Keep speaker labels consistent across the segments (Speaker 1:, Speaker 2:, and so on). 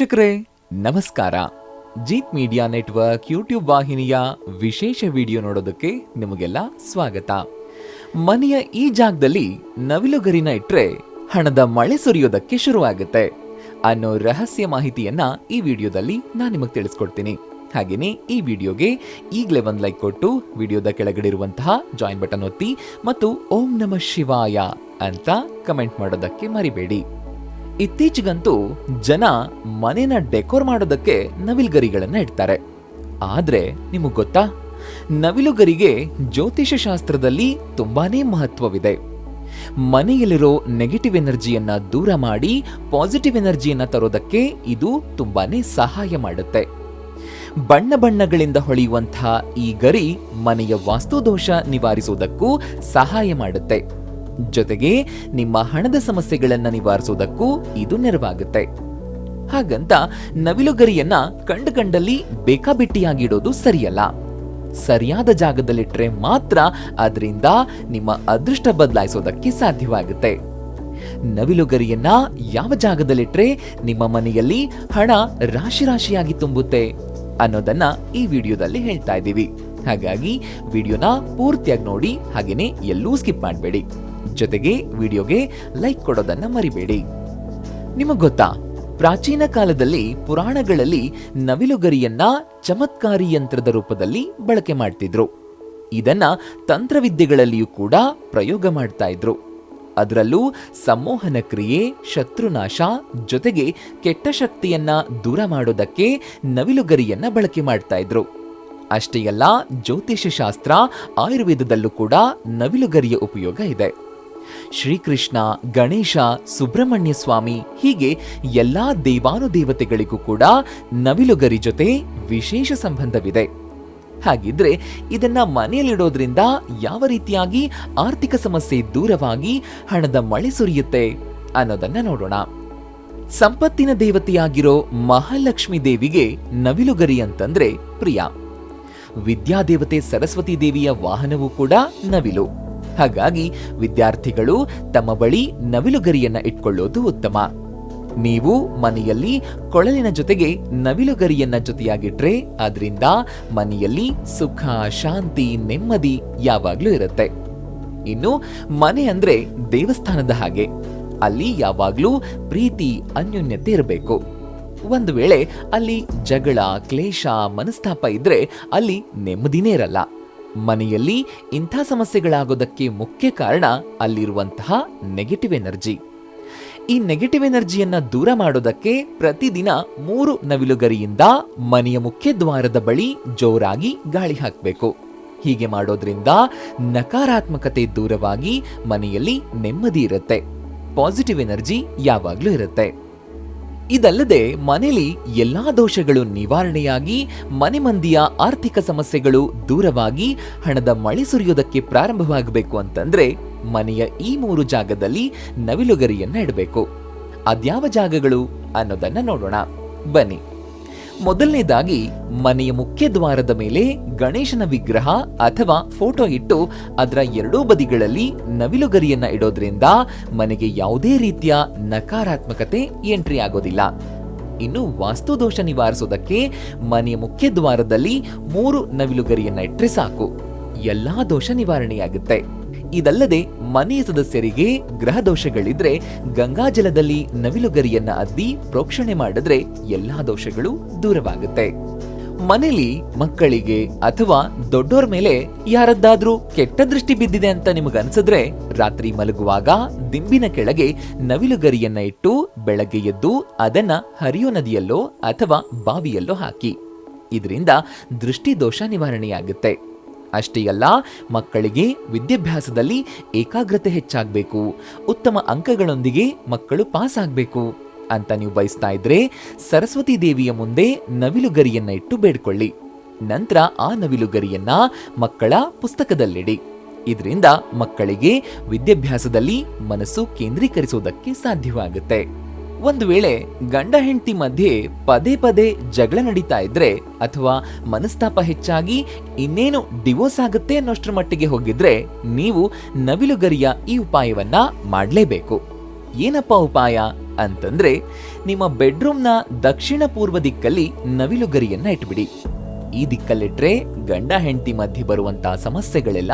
Speaker 1: ವೀಕ್ಷಕರೇ, ನಮಸ್ಕಾರ. Jeet media network YouTube ವಾಹಿನಿಯ ವಿಶೇಷ ವಿಡಿಯೋ ನೋಡೋದಕ್ಕೆ ನಿಮಗೆಲ್ಲ ಸ್ವಾಗತ. ಮನೆಯ ಈ ಜಾಗದಲ್ಲಿ ನವಿಲುಗರಿನ ಇಟ್ರೆ ಹಣದ ಮಳೆ ಸುರಿಯೋದಕ್ಕೆ ಶುರುವಾಗುತ್ತೆ ಅನ್ನೋ ರಹಸ್ಯ ಮಾಹಿತಿಯನ್ನ ಈ ವಿಡಿಯೋದಲ್ಲಿ ನಾನು ನಿಮಗೆ ತಿಳಿಸ್ಕೊಡ್ತೀನಿ. ಹಾಗೇನೆ ಈ ವಿಡಿಯೋಗೆ ಈಗಲೇ ಒಂದು ಲೈಕ್ ಕೊಟ್ಟು ವಿಡಿಯೋದ ಕೆಳಗಡೆ ಇರುವಂತಹ ಜಾಯಿನ್ ಬಟನ್ ಒತ್ತಿ ಮತ್ತು ಓಂ ನಮ ಶಿವಾಯ ಅಂತ ಕಮೆಂಟ್ ಮಾಡೋದಕ್ಕೆ ಮರಿಬೇಡಿ. ಇತ್ತೀಚೆಗಂತೂ ಜನ ಮನೆನ ಡೆಕೋರ್ ಮಾಡೋದಕ್ಕೆ ನವಿಲುಗರಿಗಳನ್ನ ಇಡ್ತಾರೆ. ಆದ್ರೆ ನಿಮಗೆ ಗೊತ್ತಾ? ನವಿಲುಗರಿಗೆ ಜ್ಯೋತಿಷ ಶಾಸ್ತ್ರದಲ್ಲಿ ತುಂಬಾನೇ ಮಹತ್ವವಿದೆ. ಮನೆಯಲ್ಲಿರೋ ನೆಗೆಟಿವ್ ಎನರ್ಜಿಯನ್ನ ದೂರ ಮಾಡಿ ಪಾಸಿಟಿವ್ ಎನರ್ಜಿಯನ್ನ ತರೋದಕ್ಕೆ ಇದು ತುಂಬಾನೇ ಸಹಾಯ ಮಾಡುತ್ತೆ. ಬಣ್ಣ ಬಣ್ಣಗಳಿಂದ ಹೊಳೆಯುವಂತಹ ಈ ಗರಿ ಮನೆಯ ವಾಸ್ತುದೋಷ ನಿವಾರಿಸುವುದಕ್ಕೂ ಸಹಾಯ ಮಾಡುತ್ತೆ. ಜೊತೆಗೆ ನಿಮ್ಮ ಹಣದ ಸಮಸ್ಯೆಗಳನ್ನು ನಿವಾರಿಸುವುದಕ್ಕೂ ಇದು ನೆರವಾಗುತ್ತೆ. ಹಾಗಂತ ನವಿಲುಗರಿಯನ್ನ ಕಂಡು ಕಂಡಲ್ಲಿ ಬೇಕಾಬಿಟ್ಟಿಯಾಗಿಡೋದು ಸರಿಯಲ್ಲ. ಸರಿಯಾದ ಜಾಗದಲ್ಲಿಟ್ಟರೆ ಮಾತ್ರ ಅದರಿಂದ ನಿಮ್ಮ ಅದೃಷ್ಟ ಬದಲಾಯಿಸೋದಕ್ಕೆ ಸಾಧ್ಯವಾಗುತ್ತೆ. ನವಿಲುಗರಿಯನ್ನ ಯಾವ ಜಾಗದಲ್ಲಿಟ್ಟರೆ ನಿಮ್ಮ ಮನೆಯಲ್ಲಿ ಹಣ ರಾಶಿ ರಾಶಿಯಾಗಿ ತುಂಬುತ್ತೆ ಅನ್ನೋದನ್ನ ಈ ವಿಡಿಯೋದಲ್ಲಿ ಹೇಳ್ತಾ ಇದ್ದೀವಿ. ಹಾಗಾಗಿ ವಿಡಿಯೋನ ಪೂರ್ತಿಯಾಗಿ ನೋಡಿ, ಹಾಗೇನೆ ಎಲ್ಲೂ ಸ್ಕಿಪ್ ಮಾಡಬೇಡಿ. ಜೊತೆಗೆ ವಿಡಿಯೋಗೆ ಲೈಕ್ ಕೊಡೋದನ್ನ ಮರಿಬೇಡಿ. ನಿಮಗ್ ಗೊತ್ತಾ? ಪ್ರಾಚೀನ ಕಾಲದಲ್ಲಿ ಪುರಾಣಗಳಲ್ಲಿ ನವಿಲುಗರಿಯನ್ನ ಚಮತ್ಕಾರಿ ಯಂತ್ರದ ರೂಪದಲ್ಲಿ ಬಳಕೆ ಮಾಡ್ತಿದ್ರು. ಇದನ್ನ ತಂತ್ರವಿದ್ಯೆಗಳಲ್ಲಿಯೂ ಕೂಡ ಪ್ರಯೋಗ ಮಾಡ್ತಾ ಇದ್ರು. ಅದರಲ್ಲೂ ಸಂಮೋಹನ ಕ್ರಿಯೆ, ಶತ್ರುನಾಶ ಜೊತೆಗೆ ಕೆಟ್ಟ ಶಕ್ತಿಯನ್ನ ದೂರ ಮಾಡೋದಕ್ಕೆ ನವಿಲುಗರಿಯನ್ನ ಬಳಕೆ ಮಾಡ್ತಾ ಇದ್ರು. ಅಷ್ಟೇ ಅಲ್ಲ ಜ್ಯೋತಿಷ್ಯ ಶಾಸ್ತ್ರ ಆಯುರ್ವೇದದಲ್ಲೂ ಕೂಡ ನವಿಲುಗರಿಯ ಉಪಯೋಗ ಇದೆ. ಶ್ರೀಕೃಷ್ಣ, ಗಣೇಶ, ಸುಬ್ರಹ್ಮಣ್ಯ ಸ್ವಾಮಿ ಹೀಗೆ ಎಲ್ಲಾ ದೇವಾನುದೇವತೆಗಳಿಗೂ ಕೂಡ ನವಿಲುಗರಿ ಜೊತೆ ವಿಶೇಷ ಸಂಬಂಧವಿದೆ. ಹಾಗಿದ್ರೆ ಇದನ್ನ ಮನೆಯಲ್ಲಿಡೋದ್ರಿಂದ ಯಾವ ರೀತಿಯಾಗಿ ಆರ್ಥಿಕ ಸಮಸ್ಯೆ ದೂರವಾಗಿ ಹಣದ ಮಳೆ ಸುರಿಯುತ್ತೆ ಅನ್ನೋದನ್ನ ನೋಡೋಣ. ಸಂಪತ್ತಿನ ದೇವತೆಯಾಗಿರೋ ಮಹಾಲಕ್ಷ್ಮಿ ದೇವಿಗೆ ನವಿಲುಗರಿ ಅಂತಂದ್ರೆ ಪ್ರಿಯ. ವಿದ್ಯಾದೇವತೆ ಸರಸ್ವತಿ ದೇವಿಯ ವಾಹನವೂ ಕೂಡ ನವಿಲು. ಹಾಗಾಗಿ ವಿದ್ಯಾರ್ಥಿಗಳು ತಮ್ಮ ಬಳಿ ನವಿಲುಗರಿಯನ್ನ ಇಟ್ಕೊಳ್ಳೋದು ಉತ್ತಮ. ನೀವು ಮನೆಯಲ್ಲಿ ಕೊಳಲಿನ ಜೊತೆಗೆ ನವಿಲುಗರಿಯನ್ನ ಜೊತೆಯಾಗಿಟ್ರೆ ಅದರಿಂದ ಮನೆಯಲ್ಲಿ ಸುಖ, ಶಾಂತಿ, ನೆಮ್ಮದಿ ಯಾವಾಗ್ಲೂ ಇರುತ್ತೆ. ಇನ್ನು ಮನೆ ಅಂದ್ರೆ ದೇವಸ್ಥಾನದ ಹಾಗೆ. ಅಲ್ಲಿ ಯಾವಾಗ್ಲೂ ಪ್ರೀತಿ, ಅನ್ಯೋನ್ಯತೆ ಇರಬೇಕು. ಒಂದು ವೇಳೆ ಅಲ್ಲಿ ಜಗಳ, ಕ್ಲೇಶ, ಮನಸ್ತಾಪ ಇದ್ರೆ ಅಲ್ಲಿ ನೆಮ್ಮದಿನೇ ಇರಲ್ಲ. ಮನೆಯಲ್ಲಿ ಇಂಥ ಸಮಸ್ಯೆಗಳಾಗೋದಕ್ಕೆ ಮುಖ್ಯ ಕಾರಣ ಅಲ್ಲಿರುವಂತಹ ನೆಗೆಟಿವ್ ಎನರ್ಜಿ ಈ ನೆಗೆಟಿವ್ ಎನರ್ಜಿಯನ್ನ ದೂರ ಮಾಡೋದಕ್ಕೆ ಪ್ರತಿದಿನ ಮೂರು ನವಿಲುಗರಿಯಿಂದ ಮನೆಯ ಮುಖ್ಯ ದ್ವಾರದ ಬಳಿ ಜೋರಾಗಿ ಗಾಳಿ ಹಾಕಬೇಕು. ಹೀಗೆ ಮಾಡೋದ್ರಿಂದ ನಕಾರಾತ್ಮಕತೆ ದೂರವಾಗಿ ಮನೆಯಲ್ಲಿ ನೆಮ್ಮದಿ ಇರುತ್ತೆ. ಪಾಸಿಟಿವ್ ಎನರ್ಜಿ ಯಾವಾಗಲೂ ಇರುತ್ತೆ. ಇದಲ್ಲದೆ ಮನೆಯಲ್ಲಿ ಎಲ್ಲಾ ದೋಷಗಳು ನಿವಾರಣೆಯಾಗಿ, ಮನೆ ಮಂದಿಯ ಆರ್ಥಿಕ ಸಮಸ್ಯೆಗಳು ದೂರವಾಗಿ, ಹಣದ ಮಳೆ ಸುರಿಯೋದಕ್ಕೆ ಪ್ರಾರಂಭವಾಗಬೇಕು ಅಂತಂದ್ರೆ ಮನೆಯ ಈ ಮೂರು ಜಾಗದಲ್ಲಿ ನವಿಲುಗರಿಯನ್ನ ಇಡಬೇಕು. ಅದ್ಯಾವ ಜಾಗಗಳು ಅನ್ನೋದನ್ನ ನೋಡೋಣ. ಬನ್ನಿ. ಮೊದಲನೇದಾಗಿ ಮನೆಯ ಮುಖ್ಯ ದ್ವಾರದ ಮೇಲೆ ಗಣೇಶನ ವಿಗ್ರಹ ಅಥವಾ ಫೋಟೋ ಇಟ್ಟು ಅದರ ಎರಡೂ ಬದಿಗಳಲ್ಲಿ ನವಿಲುಗರಿಯನ್ನ ಇಡೋದ್ರಿಂದ ಮನೆಗೆ ಯಾವುದೇ ರೀತಿಯ ನಕಾರಾತ್ಮಕತೆ ಎಂಟ್ರಿ ಆಗೋದಿಲ್ಲ. ಇನ್ನು ವಾಸ್ತು ದೋಷ ನಿವಾರಿಸೋದಕ್ಕೆ ಮನೆಯ ಮುಖ್ಯ ದ್ವಾರದಲ್ಲಿ ಮೂರು ನವಿಲುಗರಿಯನ್ನ ಇಟ್ಟರೆ ಸಾಕು. ಎಲ್ಲಾ ದೋಷ ನಿವಾರಣೆಯಾಗುತ್ತೆ. ಇದಲ್ಲದೆ ಮನೆಯ ಸದಸ್ಯರಿಗೆ ಗ್ರಹ ದೋಷಗಳಿದ್ರೆ ಗಂಗಾಜಲದಲ್ಲಿ ನವಿಲುಗರಿಯನ್ನ ಅದ್ದಿ ಪ್ರೋಕ್ಷಣೆ ಮಾಡಿದ್ರೆ ಎಲ್ಲಾ ದೋಷಗಳು ದೂರವಾಗುತ್ತೆ. ಮನೇಲಿ ಮಕ್ಕಳಿಗೆ ಅಥವಾ ದೊಡ್ಡೋರ್ ಮೇಲೆ ಯಾರದ್ದಾದ್ರೂ ಕೆಟ್ಟ ದೃಷ್ಟಿ ಬಿದ್ದಿದೆ ಅಂತ ನಿಮಗನ್ಸಿದ್ರೆ ರಾತ್ರಿ ಮಲಗುವಾಗ ದಿಂಬಿನ ಕೆಳಗೆ ನವಿಲುಗರಿಯನ್ನ ಇಟ್ಟು ಬೆಳಗ್ಗೆ ಎದ್ದು ಅದನ್ನ ಹರಿಯೋ ನದಿಯಲ್ಲೋ ಅಥವಾ ಬಾವಿಯಲ್ಲೋ ಹಾಕಿ. ಇದರಿಂದ ದೃಷ್ಟಿ ದೋಷ ನಿವಾರಣೆಯಾಗುತ್ತೆ. ಅಷ್ಟೇ ಅಲ್ಲ ಮಕ್ಕಳಿಗೆ ವಿದ್ಯಾಭ್ಯಾಸದಲ್ಲಿ ಏಕಾಗ್ರತೆ ಹೆಚ್ಚಾಗಬೇಕು. ಉತ್ತಮ ಅಂಕಗಳೊಂದಿಗೆ ಮಕ್ಕಳು ಪಾಸ್ ಆಗಬೇಕು ಅಂತ ನೀವು ಬಯಸ್ತಾ ಇದ್ರೆ ಸರಸ್ವತಿ ದೇವಿಯ ಮುಂದೆ ನವಿಲುಗರಿಯನ್ನ ಇಟ್ಟು ಬೇಡ್ಕೊಳ್ಳಿ. ನಂತರ ಆ ನವಿಲುಗರಿಯನ್ನ ಮಕ್ಕಳ ಪುಸ್ತಕದಲ್ಲಿಡಿ. ಇದರಿಂದ ಮಕ್ಕಳಿಗೆ ವಿದ್ಯಾಭ್ಯಾಸದಲ್ಲಿ ಮನಸ್ಸು ಕೇಂದ್ರೀಕರಿಸುವುದಕ್ಕೆ ಸಾಧ್ಯವಾಗುತ್ತೆ. ಒಂದು ವೇಳೆ ಗಂಡ ಹೆಂಡತಿ ಮಧ್ಯೆ ಪದೇ ಪದೇ ಜಗಳ ನಡೀತಾ ಇದ್ರೆ ಅಥವಾ ಮನಸ್ತಾಪ ಹೆಚ್ಚಾಗಿ ಇನ್ನೇನು ಡಿವೋರ್ಸ್ ಆಗುತ್ತೆ ಅನ್ನೋಷ್ಟರ ಮಟ್ಟಿಗೆ ಹೋಗಿದ್ರೆ ನೀವು ನವಿಲುಗರಿಯ ಈ ಉಪಾಯವನ್ನ ಮಾಡಲೇಬೇಕು. ಏನಪ್ಪ ಉಪಾಯ ಅಂತಂದ್ರೆ ನಿಮ್ಮ ಬೆಡ್ರೂಮ್ನ ದಕ್ಷಿಣ ಪೂರ್ವ ದಿಕ್ಕಲ್ಲಿ ನವಿಲುಗರಿಯನ್ನ ಇಟ್ಬಿಡಿ. ಈ ದಿಕ್ಕಲ್ಲಿಟ್ರೆ ಗಂಡ ಹೆಂಡತಿ ಮಧ್ಯೆ ಬರುವಂತಹ ಸಮಸ್ಯೆಗಳೆಲ್ಲ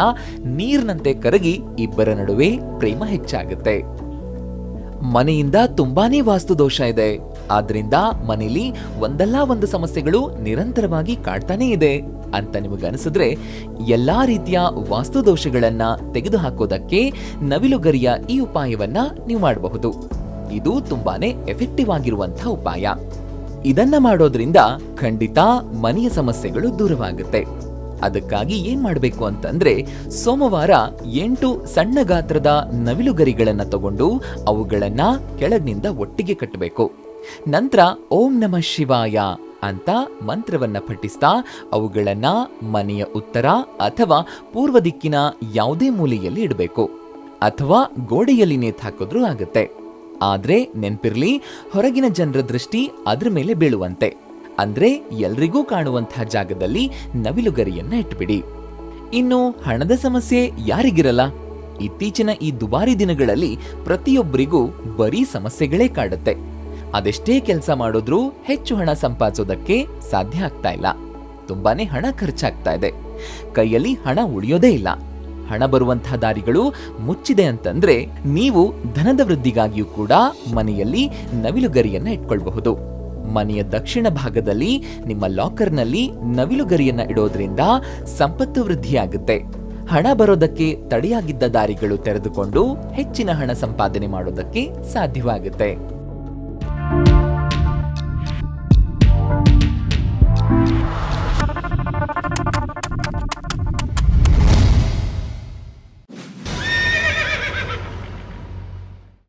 Speaker 1: ನೀರಿನಂತೆ ಕರಗಿ ಇಬ್ಬರ ನಡುವೆ ಪ್ರೇಮ ಹೆಚ್ಚಾಗುತ್ತೆ. ಮನೆಯಿಂದ ತುಂಬಾನೇ ವಾಸ್ತು ದೋಷ ಇದೆ. ಆದ್ರಿಂದ ಮನೇಲಿ ಒಂದಲ್ಲ ಒಂದು ಸಮಸ್ಯೆಗಳು ನಿರಂತರವಾಗಿ ಕಾಡ್ತಾನೇ ಇದೆ ಅಂತ ನಿಮಗನಿಸಿದ್ರೆ ಎಲ್ಲಾ ರೀತಿಯ ವಾಸ್ತು ದೋಷಗಳನ್ನ ತೆಗೆದುಹಾಕೋದಕ್ಕೆ ನವಿಲುಗರಿಯ ಈ ಉಪಾಯವನ್ನ ನೀವು ಮಾಡಬಹುದು. ಇದು ತುಂಬಾನೇ ಎಫೆಕ್ಟಿವ್ ಆಗಿರುವಂತಹ ಉಪಾಯ. ಇದನ್ನ ಮಾಡೋದ್ರಿಂದ ಖಂಡಿತ ಮನೆಯ ಸಮಸ್ಯೆಗಳು ದೂರವಾಗುತ್ತೆ. ಅದಕ್ಕಾಗಿ ಏನ್ ಮಾಡಬೇಕು ಅಂತಂದ್ರೆ ಸೋಮವಾರ ಎಂಟು ಸಣ್ಣ ಗಾತ್ರದ ನವಿಲುಗರಿಗಳನ್ನ ತಗೊಂಡು ಅವುಗಳನ್ನ ಕೆಳಗಿನಿಂದ ಒಟ್ಟಿಗೆ ಕಟ್ಟಬೇಕು. ನಂತರ ಓಂ ನಮ ಶಿವಾಯ ಅಂತ ಮಂತ್ರವನ್ನ ಪಠಿಸ್ತಾ ಅವುಗಳನ್ನ ಮನೆಯ ಉತ್ತರ ಅಥವಾ ಪೂರ್ವ ದಿಕ್ಕಿನ ಯಾವುದೇ ಮೂಲೆಯಲ್ಲಿ ಇಡಬೇಕು. ಅಥವಾ ಗೋಡೆಯಲ್ಲಿ ನೇತಾಕಿದ್ರೂ ಆಗುತ್ತೆ. ಆದ್ರೆ ನೆನ್ಪಿರ್ಲಿ, ಹೊರಗಿನ ಜನರ ದೃಷ್ಟಿ ಅದ್ರ ಮೇಲೆ ಬೀಳುವಂತೆ. ಅಂದ್ರೆ ಎಲ್ರಿಗೂ ಕಾಣುವಂತಹ ಜಾಗದಲ್ಲಿ ನವಿಲುಗರಿಯನ್ನ ಇಟ್ಬಿಡಿ. ಇನ್ನು ಹಣದ ಸಮಸ್ಯೆ ಯಾರಿಗಿರಲ್ಲ? ಇತ್ತೀಚಿನ ಈ ದುಬಾರಿ ದಿನಗಳಲ್ಲಿ ಪ್ರತಿಯೊಬ್ಬರಿಗೂ ಬರೀ ಸಮಸ್ಯೆಗಳೇ ಕಾಡುತ್ತೆ. ಅದೆಷ್ಟೇ ಕೆಲಸ ಮಾಡಿದ್ರೂ ಹೆಚ್ಚು ಹಣ ಸಂಪಾದಿಸೋದಕ್ಕೆ ಸಾಧ್ಯ ಆಗ್ತಾ ಇಲ್ಲ. ತುಂಬಾನೇ ಹಣ ಖರ್ಚಾಗ್ತಾ ಇದೆ. ಕೈಯಲ್ಲಿ ಹಣ ಉಳಿಯೋದೇ ಇಲ್ಲ. ಹಣ ಬರುವಂತಹ ದಾರಿಗಳು ಮುಚ್ಚಿದೆ ಅಂತಂದ್ರೆ ನೀವು ಧನದ ವೃದ್ಧಿಗಾಗಿಯೂ ಕೂಡ ಮನೆಯಲ್ಲಿ ನವಿಲುಗರಿಯನ್ನ ಇಟ್ಕೊಳ್ಬಹುದು. ಮನೆಯ ದಕ್ಷಿಣ ಭಾಗದಲ್ಲಿ ನಿಮ್ಮ ಲಾಕರ್ನಲ್ಲಿ ನವಿಲುಗರಿಯನ್ನ ಇಡೋದ್ರಿಂದ ಸಂಪತ್ತು ವೃದ್ಧಿಯಾಗುತ್ತೆ. ಹಣ ಬರೋದಕ್ಕೆ ತಡೆಯಾಗಿದ್ದ ದಾರಿಗಳು ತೆರೆದುಕೊಂಡು ಹೆಚ್ಚಿನ ಹಣ ಸಂಪಾದನೆ ಮಾಡೋದಕ್ಕೆ ಸಾಧ್ಯವಾಗುತ್ತೆ.